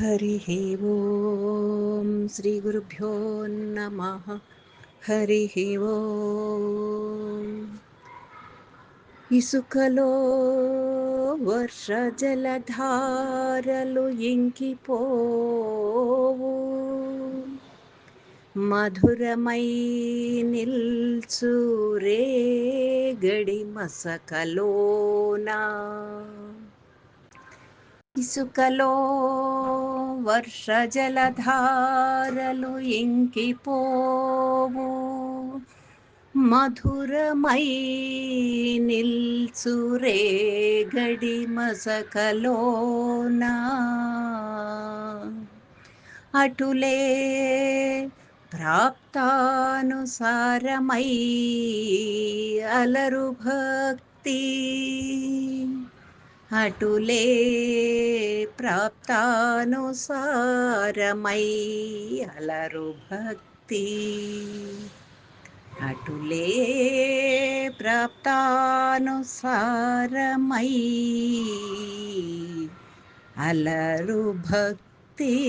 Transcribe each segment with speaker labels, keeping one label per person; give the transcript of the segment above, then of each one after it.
Speaker 1: హరి ఓం శ్రీ గురుభ్యో నమ హరి ఓం ఇసుకలో వర్షజలధారలు ఇంకిపోవు మధురమై నిల్చు రేగడి మసకలోనా ఇసుకలో వర్షజలధారలు ఇంకిపోవు. మధురమై నిల్చురే గడి మసకలోనా. అటులే ప్రాప్తానుసారమై అలరు భక్తి. అటులే ప్రాప్తానుసారమై అలరు భక్తి. అటులే ప్రాప్తానుసారమై అలరు భక్తి.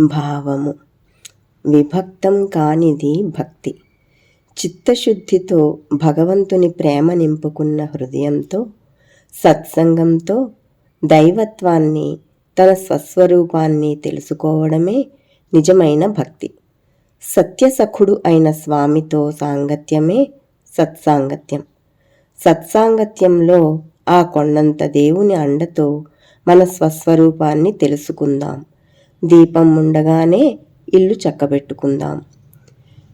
Speaker 2: భావము. విభక్తం కానిది భక్తి. చిత్తశుద్ధితో భగవంతుని ప్రేమ నింపుకున్న హృదయంతో సత్సంగంతో దైవత్వాన్ని తన స్వస్వరూపాన్ని తెలుసుకోవడమే నిజమైన భక్తి. సత్యసఖుడు అయిన స్వామితో సాంగత్యమే సత్సాంగత్యం. సత్సాంగత్యంలో ఆ కొండంత దేవుని అండతో మన స్వస్వరూపాన్ని తెలుసుకుందాం. దీపం ఉండగానే ఇల్లు చక్కబెట్టుకుందాం.